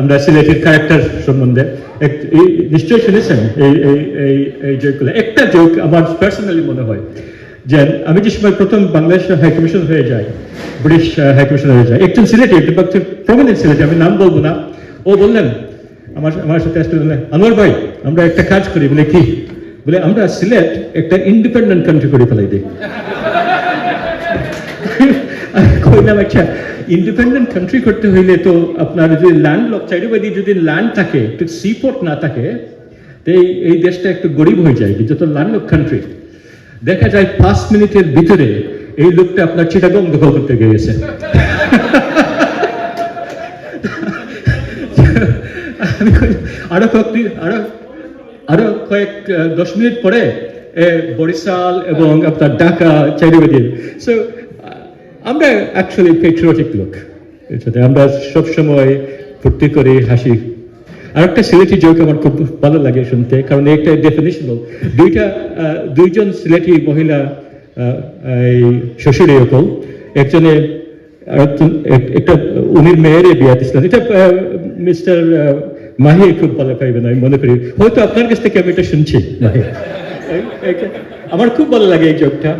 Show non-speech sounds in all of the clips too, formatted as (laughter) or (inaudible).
আমরা সিলেটের ক্যারেক্টার সম্বন্ধে নিশ্চয়ই শুনেছেন এই এই এই জোকগুলো একটা জোক আমার পার্সোনালি মনে হয় যে আমি যে সময় প্রথম বাংলাদেশ হাই কমিশন হয়ে যাই ব্রিটিশ হাই কমিশন হয়ে যায় একজন সিলেটি প্রমিনেন্ট সিলেটি, আমি নাম বলব না। ও বললেন, আমার আমার সাথে আসলে বললেন, আনোয়ার ভাই, আমরা একটা কাজ করি। বলে, কি? বলে, আমরা সিলেট একটা ইন্ডিপেন্ডেন্ট কান্ট্রি করে ফেলাই দিই। (laughs) কইলাম আচ্ছা ইন্ডিপেন্ডেন্ট কান্ট্রি করতে হইলে তো আপনার যদি ল্যান্ড লক চারিবাদি যদি ল্যান্ড থাকে, একটু সিপোর্ট না থাকে, তো এই দেশটা একটু গরিব হয়ে যায় যত ল্যান্ড লক কান্ট্রি দেখা যায় পাঁচ মিনিটের ভিতরে এই লোকটা আপনার চিটাগং দখল করতে গিয়েছে। আরও কয়েকটি, আরও আরও কয়েক দশ মিনিট পরে বরিশাল এবং আপনার ঢাকা চারিবাদির সো আমরা অ্যাকচুয়ালি পেট্রিয়টিক লোক। এটাতে আমরা সবসময় ফুর্তি করি, হাসি। আর একটা সিলেটি জোক আমার খুব ভালো লাগে শুনতে, কারণ একটা ডেফিনেশনাল দুইটা দুইজন সিলেটি মহিলা এই শ্বশুর এরকম একজনে একটা উনির মেয়ের বিয়া দিছিলেন এটা মিস্টার মাহি খুব ভালো পাইবেন আমি মনে করি। হয়তো আপনার কাছ থেকে আমি এটা শুনছি আমার খুব ভালো লাগে এই জোকটা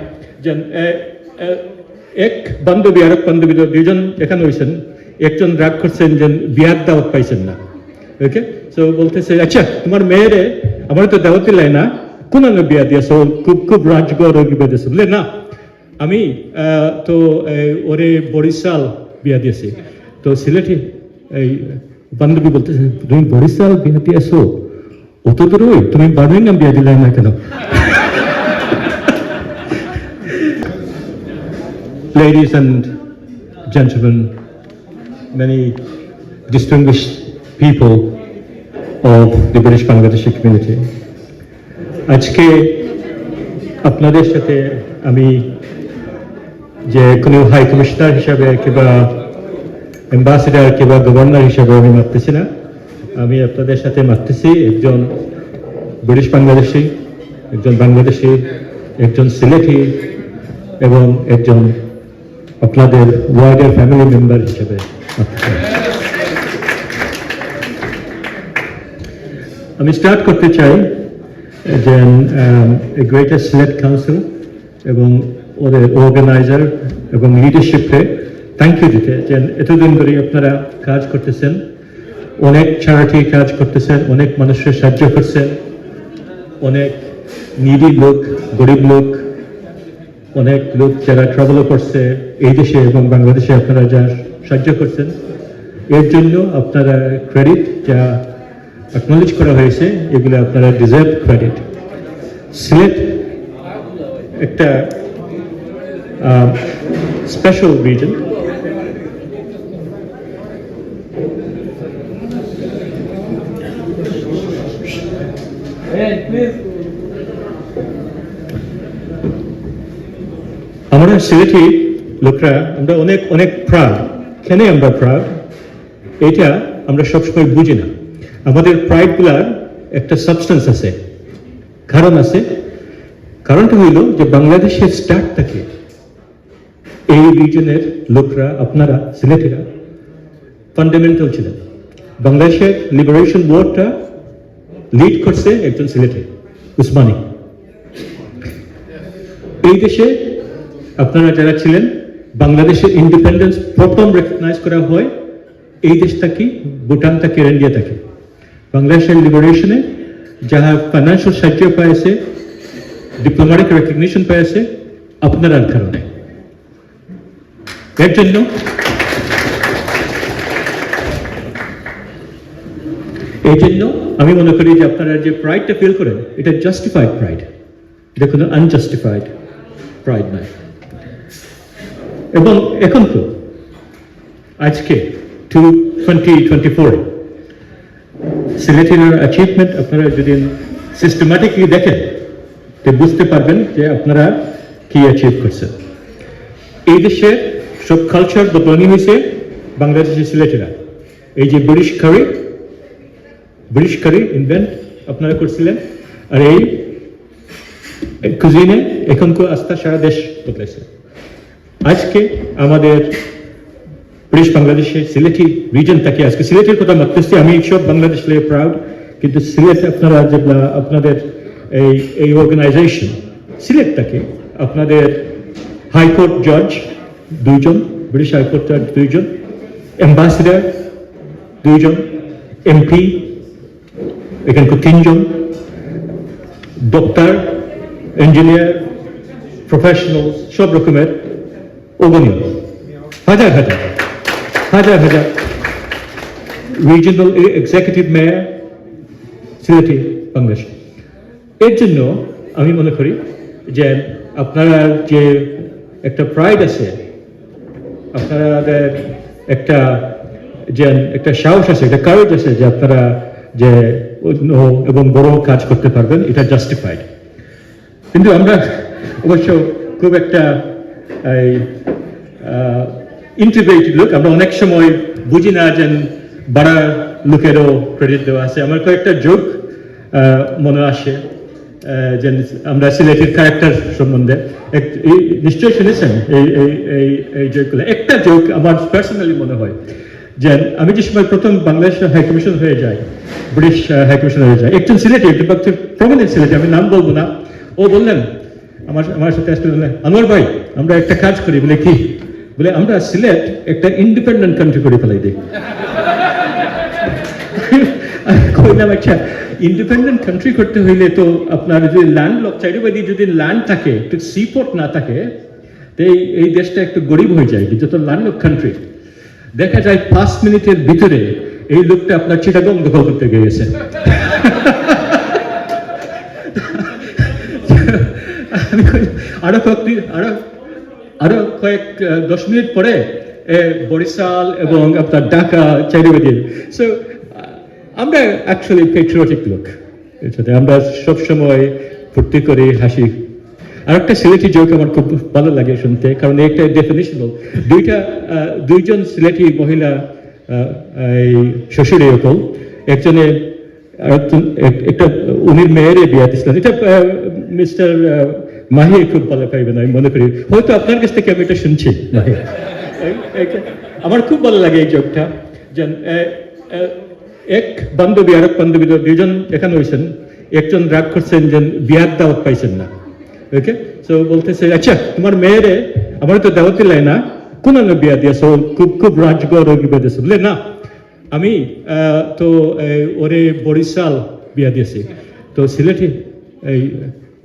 এক বান্ধবী আর এক বান্ধবী দুজন এখানে হয়েছেন একজন রাগ করছেন যে বিয়ার দাওয়াত পাইছেন না। ওকে সো বলতেছে আচ্ছা তোমার মেয়েরে আমার তো দাওয়াত দিলাই না, কোন বিয়া দিয়েছ? খুব খুব রাজগড় বিয়া দিয়েছ। বলে, না, আমি তো ওরে বরিশাল বিয়া দিয়েছি। তো সিলেটি এই বান্ধবী বলতেছে, তুমি বরিশাল বিয়া দিয়েছ? অত দূর তুমি বার্মিংহাম বিয়া দিলে না কেন? Ladies and gentlemen, many distinguished people of the British Bangladeshi community. আজকে আপনাদের সাথে আমি যে কোনো হাই কমিশনার হিসাবে কিংবা অ্যাম্বাসিডার কিংবা গভর্নর হিসাবে আমি মারতেছি না আমি আপনাদের সাথে মারতেছি একজন ব্রিটিশ বাংলাদেশি একজন বাংলাদেশি একজন সিলেটি এবং একজন আপনাদের ওয়ার্ডের ফ্যামিলি মেম্বার হিসেবে। আমি স্টার্ট করতে চাই, যে গ্রেটার সিলেট কাউন্সিল এবং ওদের অর্গানাইজার এবং লিডারশিপে থ্যাংক ইউ দিতে, যে এতদিন ধরে আপনারা কাজ করতেছেন, অনেক চ্যারিটি কাজ করতেছেন, অনেক মানুষের সাহায্য করছেন, অনেক নিডি লোক, গরিব লোক অনেক লোক যারা ট্রাভেলও করছে এই দেশে এবং বাংলাদেশে আপনারা যা সাহায্য করছেন, এর জন্য আপনারা ক্রেডিট যা অ্যাকনোলেজ করা হয়েছে, এগুলো আপনারা ডিজার্ভ ক্রেডিট সিলেট একটা স্পেশাল রিজন আমরা সিলেটি লোকরা আমরা অনেক অনেক প্রাউড কেন আমরা প্রাউড এটা আমরা সবসময় বুঝি না। আমাদের প্রাইডগুলার একটা সাবস্টেন্স আছে। কারণ আছে। কারণটা হইল যে বাংলাদেশের স্টার্ট থাকে। এই রিজনের লোকরা, আপনারা, সিলেটিরা ফান্ডামেন্টাল ছিলেন। বাংলাদেশের লিবারেশন ওয়ারটা লিড করছে একজন সিলেটে, উসমানী। এই দেশে আপনারা যারা ছিলেন, বাংলাদেশের ইন্ডিপেন্ডেন্স প্রথম রেকগনাইজ করা হয়, এই দেশটা কি? ভুটান কি ইন্ডিয়া থাকে। বাংলাদেশের লিবারেশনে যাহা ফাইন্যান্সিয়াল সাহায্য পাইছে ডিপ্লোম্যাটিক রেকগনিশন পাইছে, আপনার কারণে এর জন্য এই জন্য আমি মনে করি যে আপনারা যে প্রাইডটা ফিল করেন, এটা জাস্টিফাইড প্রাইড এটা কোনো আনজাস্টিফাইড প্রাইড নয়। এবং এখন তো, আজকে টু টোয়েন্টি টোয়েন্টি ফোরে অ্যাচিভমেন্ট আপনারা যদি সিস্টেম্যাটিকলি দেখেন, তো বুঝতে পারবেন যে আপনারা কি অ্যাচিভ করছেন। এই দেশে সব কালচার বদলানি হয়েছে বাংলাদেশের সিলেটেরা। এই যে British curry British curry invent আপনারা করছিলেন, আর এই কুজিনে এখন আস্থা সারা দেশ বদলেছে আজকে আমাদের ব্রিটিশ বাংলাদেশে সিলেটি রিজনটাকে আজকে সিলেটের কথা মারতেছি আমি সব বাংলাদেশ লিয়ে প্রাউড কিন্তু সিলেট আপনারা যেগুলা আপনাদের এই এই অর্গানাইজেশন সিলেটটাকে আপনাদের হাইকোর্ট জজ দুইজন ব্রিটিশ হাইকোর্ট জজ দুইজন অ্যাম্বাসিডার দুইজন এমপি এখানকার তিনজন ডক্টর ইঞ্জিনিয়ার প্রফেশনাল সব রকমের অগণীয় হাজার হাজার। হাজার হাজার। Regional executive mayor Sylheti Bangladesh এর জন্য আমি মনে করি যে আপনারা যে একটা প্রাইড আছে আপনাদের একটা যে একটা সাহস আছে, একটা কারেজ আছে যে আপনারা যে অন্য এবং বড় কাজ করতে পারবেন, এটা জাস্টিফাইড কিন্তু আমরা অবশ্য খুব একটা ইন্টিগ্রেটেড লোক আমরা অনেক সময় বুঝি না যে বড় লোকেরও ক্রেডিট দেওয়া আছে। আমার কয়েকটা যোগ মনে আসে যে আমরা সিলেটের ক্যারেক্টার সম্বন্ধে। নিশ্চয়ই শুনেছেন এই এই এই এই একটা যোগ আমার পার্সোনালি মনে হয় যে আমি যে সময় প্রথম বাংলাদেশ হাই কমিশন হয়ে যাই ব্রিটিশ হাই কমিশন হয়ে যায় একজন সিলেটি একটা প্রমিনেন্ট সিলেটি আমি নাম বলব না। ও বললেন আমার আমার সাথে আসলে বললেন আনোয়ার ভাই, আমরা একটা কাজ করি। বলে, কি? বলে, আমরা সিলেট একটা ইন্ডিপেন্ডেন্ট কান্ট্রি করে ফেলাই দিই। (laughs) আচ্ছা ইন্ডিপেন্ডেন্ট কান্ট্রি করতে হইলে তো আপনার যদি ল্যান্ড লক চারিবাদি যদি ল্যান্ড থাকে একটু সিপোর্ট না থাকে, তো এই এই দেশটা একটু গরিব হয়ে যায় যত ল্যান্ড লক কান্ট্রি দেখা যায় পাঁচ মিনিটের ভিতরে এই লোকটা আপনার চিটাগং দখল করতে গিয়েছে। (laughs) আমি কই- আরও কয়েকটি আরও আরও কয়েক দশ মিনিট পরে এ, বরিশাল এবং আপনার ঢাকা চারিবাদির সো আমরা অ্যাকচুয়ালি পেট্রিয়টিক লোক। এটাতে আমরা সবসময় ফুর্তি করে হাসি। আর একটা সিলেটি জোক আমার খুব ভালো লাগে শুনতে কারণ একটা ডেফিনেশনাল দুইটা দুইজন সিলেটি মহিলা এই শ্বশুরে অকল। একজনে একজন- এক- একটা উনি মেয়েরে এটা মিস্টার মাহি খুব ভালো পাইবেন আমি মনে করি। হয়তো আপনার কাছ থেকে আমি এটা শুনছি। (laughs) আমার খুব ভালো লাগে এই জোকটা যে এ, এ, এক বান্ধবী বান্ধবী দুজন এখানে হয়েছেন একজন রাগ করছেন যে বিয়ার দাওয়াত পাইছেন না। ওকে সো বলতেছে আচ্ছা তোমার মেয়েরে আমার তো দাওয়াত দিলাই না। কোন বিয়া দিয়েছ? খুব খুব রাজগড় বিয়া দিয়েছ বলে না আমি তো ওরে বরিশাল বিয়া দিয়েছি। তো সিলেটে এই,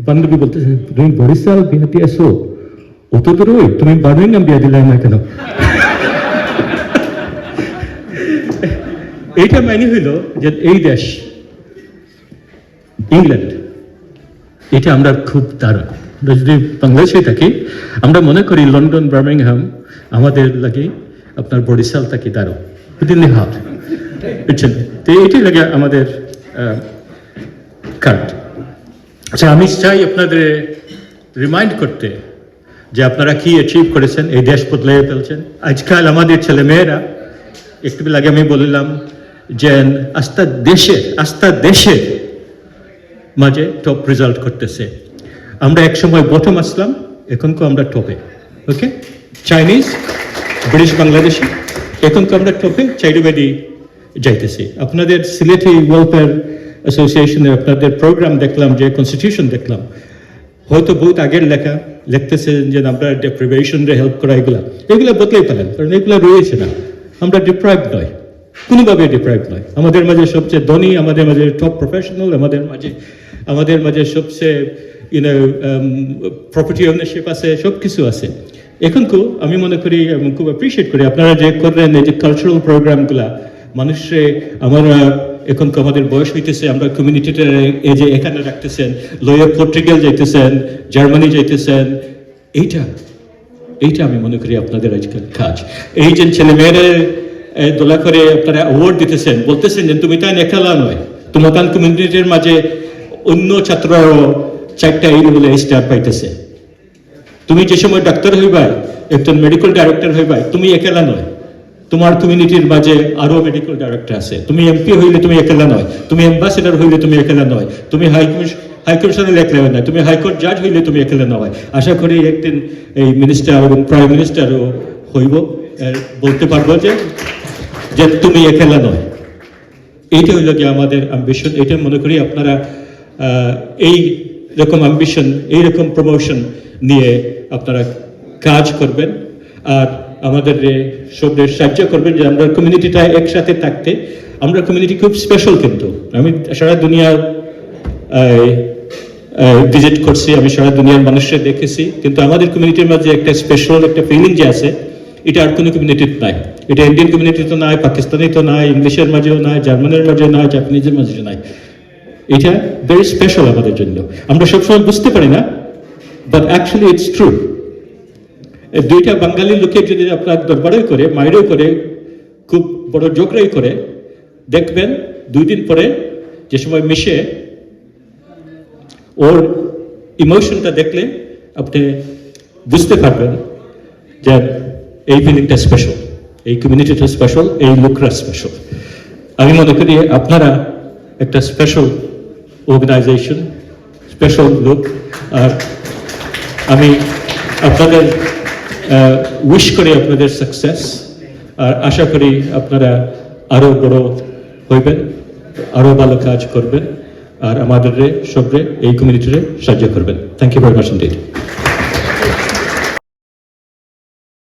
বান্ধবী বলতেছে, তুমি বরিশাল বিয়া দিয়েছ? অত দূরই তুমি বার্মিংহাম বিয়া দিলে না কেন? (laughs) এইটা মানে হইল যে এই দেশ, ইংল্যান্ড, এটা আমরা খুব দারুণ আমরা যদি বাংলাদেশে থাকি, আমরা মনে করি লন্ডন, বার্মিংহাম আমাদের লাগে আপনার বরিশাল থাকি দারুণ উইদিন দি হার্ট বুঝছেন তো এটাই লাগে আমাদের কার্ড আচ্ছা আমি চাই আপনাদের রিমাইন্ড করতে যে আপনারা কি অ্যাচিভ করেছেন, এই দেশ বদলে ফেলছেন। আজকাল আমাদের ছেলে মেয়েরা একটু আগে আমি বললাম যে, আস্থা দেশে আস্থা দেশে মাঝে টপ রেজাল্ট করতেছে। আমরা এক সময় বটম আসলাম, এখন তো আমরা টপে ওকে চাইনিজ ব্রিটিশ বাংলাদেশি এখন তো আমরা টপে চাইরুবাদি যাইতেছি। আপনাদের সিলেটি ওয়েলফেয়ার অ্যাসোসিয়েশনের আপনাদের প্রোগ্রাম দেখলাম, যে কনস্টিটিউশন দেখলাম। হয়তো বহুত আগের লেখা লিখতেছে যে আমরা ডেপ্রিভেশনরে হেল্প করা, এগুলা। এগুলা বদলেই পেলেন কারণ এগুলা রয়েছে না। আমরা ডিপ্রাইভ নয়। কোনোভাবে ডিপ্রাইভ নয়। আমাদের মাঝে সবচেয়ে ধনী, আমাদের মাঝে টপ প্রফেশনাল আমাদের মাঝে আমাদের মাঝে সবচেয়ে ইউনো প্রপার্টি ওনারশিপ আছে সব কিছু আছে। এখন কো আমি মনে করি, এবং খুব অ্যাপ্রিসিয়েট করি আপনারা যে করেন এই যে কালচারাল প্রোগ্রামগুলা মানুষে আমরা এখন তো আমাদের বয়স হইতেছে, আমরা কমিউনিটিটা এই যে এখানে রাখতেছেন লয়ার পর্তুগাল যাইতেছেন জার্মানি যাইতেছেন, এইটা এইটা আমি মনে করি আপনাদের আজকাল কাজ। এই যে ছেলে মেয়েরা দোলা করে আপনারা অ্যাওয়ার্ড দিতেছেন, বলতেছেন যে তুমি তাই একলা নয়, তোমার কমিউনিটির মাঝে অন্য ছাত্ররাও চারটা এই বলে স্টার পাইতেছে। তুমি যে সময় ডাক্তার হইবাই, একজন মেডিকেল ডাইরেক্টর হইবাই, তুমি একলা নয়। তোমার কমিউনিটির মাঝে আরও মেডিকেল ডাইরেক্টর আছে। তুমি এমপি হইলে তুমি একলা নয়। তুমি অ্যাম্বাসেডর হইলে তুমি একলা নয়। তুমি হাই হাই কমিশনার একলা নয়। তুমি হাইকোর্ট জাজ হইলে তুমি একলা নয়। আশা করি একদিন এই মিনিস্টার এবং প্রাইম মিনিস্টারও হইব। বলতে পারব যে যে তুমি একেলা নয়। এইটা হইল গিয়ে আমাদের অ্যাম্বিশন এটা মনে করি আপনারা এই রকম অ্যাম্বিশন এইরকম প্রমোশন নিয়ে আপনারা কাজ করবেন আর আমাদের সবের সাহায্য করবেন যে আমরা কমিউনিটিটা একসাথে থাকতে। আমরা কমিউনিটি খুব স্পেশাল কিন্তু। আমি সারা দুনিয়ার ভিজিট করছি, আমি সারা দুনিয়ার মানুষের দেখেছি। কিন্তু আমাদের কমিউনিটির মাঝে একটা স্পেশাল একটা ফিলিং যে আছে, এটা আর কোনো কমিউনিটির নাই। এটা ইন্ডিয়ান কমিউনিটিতে নাই পাকিস্তানি তো নাই ইংলিশের মাঝেও নাই জার্মানের মাঝেও নাই জাপানিজের মাঝেও নাই। এটা ভেরি স্পেশাল আমাদের জন্য। আমরা সবসময় বুঝতে পারি না বাট অ্যাকচুয়ালি ইটস ট্রু দুইটা বাঙালি লোকের যদি আপনার দরবারেও করে, মায়েরও করে, খুব বড় জোকরাই করে, দেখবেন দুই দিন পরে যে সময় মিশে, ওর ইমোশনটা দেখলে আপনি বুঝতে পারবেন যে এই ফিলিংটা স্পেশাল এই কমিউনিটিটা স্পেশাল এই লোকরা স্পেশাল আমি মনে করি আপনারা একটা স্পেশাল অর্গানাইজেশন স্পেশাল লোক, আর আমি আপনাদের উইশ করি আপনাদের সাকসেস আর আশা করি আপনারা আরও বড় হইবেন আরও ভালো কাজ করবেন, আর আমাদের সবরে এই কমিউনিটিরে সাহায্য করবেন। Thank you very much indeed